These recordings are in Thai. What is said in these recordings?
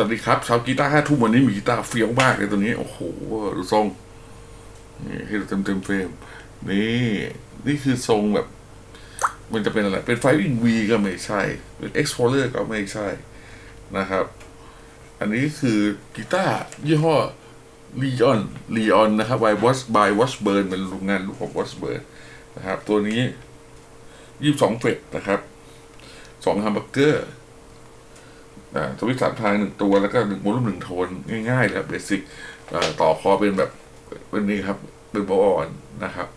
วัสดีครับชาวกีตาร์ห้าทุ่มวันนี้มีกีตาร์เฟี้ยวมากเลยตัวนี้ โอ้โหดูทรงนี่ให้ดูเต็มเต็มเฟรมนี่นี่คือทรงแบบ มันจะเป็นอะไร เป็นไฟวิ่งวีก็ไม่ใช่ เป็นเอ็กซ plorer ก็ไม่ใช่นะครับ อันนี้คือกีตาร์ยี่ห้อ Leon Leon นนะครับ by Watch by Watchburn เป็นโรงงานลูกของ Watchburn นะครับ ตัวนี้ยี่สิบสองเฟรตนะครับสองฮัมเบอร์เกอร์ สวิตช์สามทางหนึ่งตัวแล้วก็หนึ่งโวลูมหนึ่งโทนง่ายๆแล้วเบสิกต่อคอเป็นแบบเป็นนี้ครับ เป็นบอลนนะครับ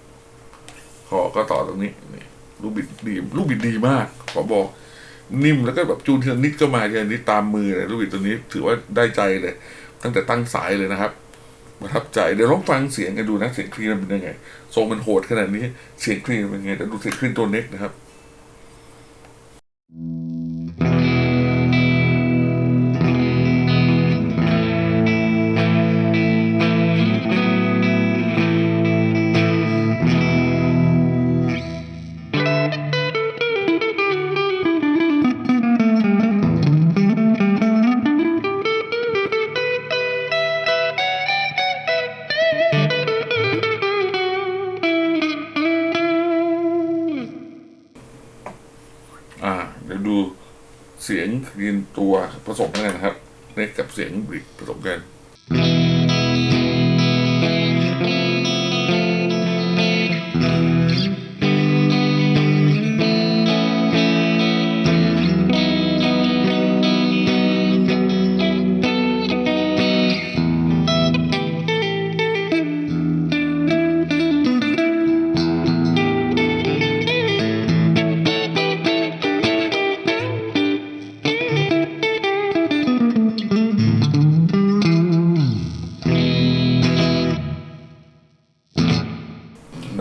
คอก็ต่อตรงนี้นี่ลูกบิดดีลูกบิดดีมากขอบอกนิ่มแล้วก็แบบจูนเทียนนิดก็มาเทียนนิดตามมือเลยลูกบิดตัวนี้ถือว่าได้ใจเลย ตั้งแต่ตั้งสายเลยนะครับประทับใจเดี๋ยวลองฟังเสียงกันดูนะเสียงคลีนมันเป็นยังไงทรงมันโหดขนาดนี้เสียงคลีนเป็นยังไงเดี๋ยวดูเสียงคลีนตัวเน็กนะครับอ่ เสียงคลีนตัวผสมกันนะครับเน็กกับเสียงบริกผสมกัน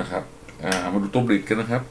นะครับอ่ามาดูตัวบริดกันนะครับ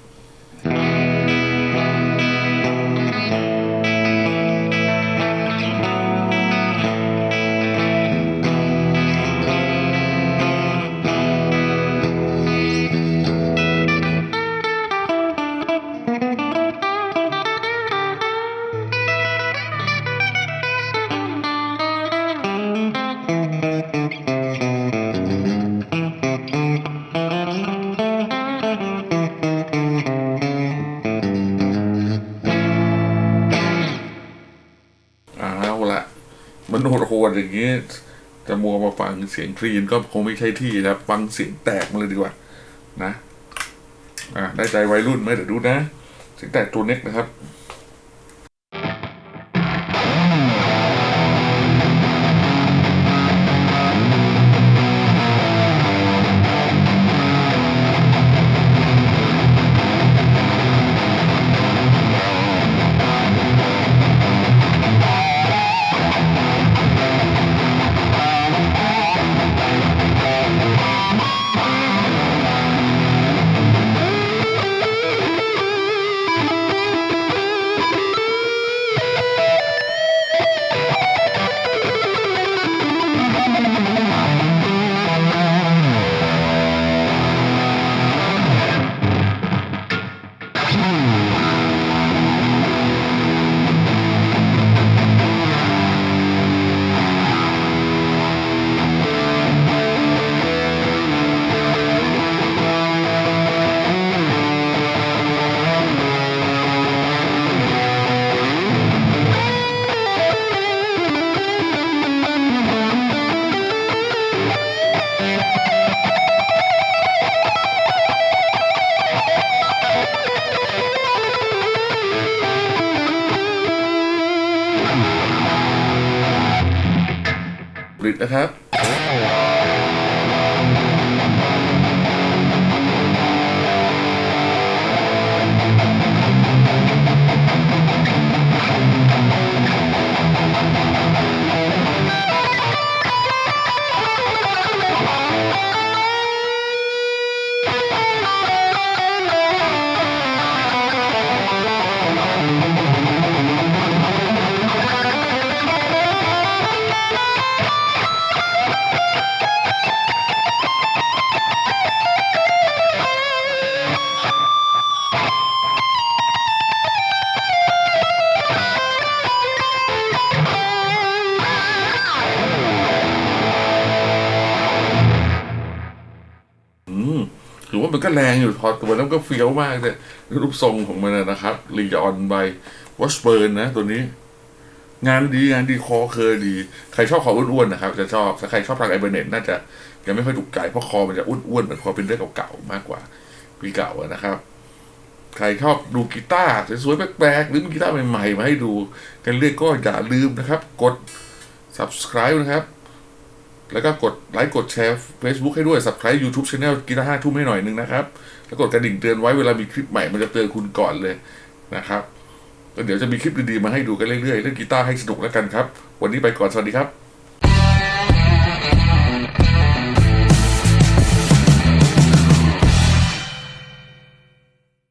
มันโหดๆอย่างนี้ จะมัวมาฟังเสียงคลีนก็คงไม่ใช่ที่นะครับฟังเสียงแตกมาเลยดีกว่า นะ อ่าได้ใจวัยรุ่นไหมเดี๋ยวดูนะเสียงแตกตัวเน็กนะครับ บริกนะครับ ว่ามันก็แรงอยู่พอตัวนั้นก็เฟี้ยวมากเลยรูปทรงของมันนะครับลีออนไบวอชเบิร์นนะ ตัวนี้ งานดีงานดีคอเคอดี ใครชอบคออ้วนๆนะครับ จะชอบถ้าใครชอบทางไอเบอร์เน็ตน่าจะยังไม่ค่อยถูกใจเพราะคอมันจะอ้วนๆเหมือนคอเป็นเรื่องเก่าๆมากกว่าปีเก่านะครับ ใครชอบดูกีตาร์สวยๆแปลกๆหรือมีกีตาร์ใหม่ๆมาให้ดู กันเรื่อยก็อย่าลืมนะครับ กด subscribe นะครับ แล้วก็กดไลค์กดแชร์ Facebook ให้ด้วย subscribe YouTube Channel กีตาร์ห้าทุ่มให้หน่อยนึงนะครับ แล้วกดกระดิ่งเตือนไว้เวลามีคลิปใหม่มันจะเตือนคุณก่อนเลยนะครับแล้วเดี๋ยวจะมีคลิปดีๆมาให้ดูกันเรื่อยๆ เล่นกีตาร์ให้สนุกแล้วกันครับ วันนี้ไปก่อนสวัสดีครับ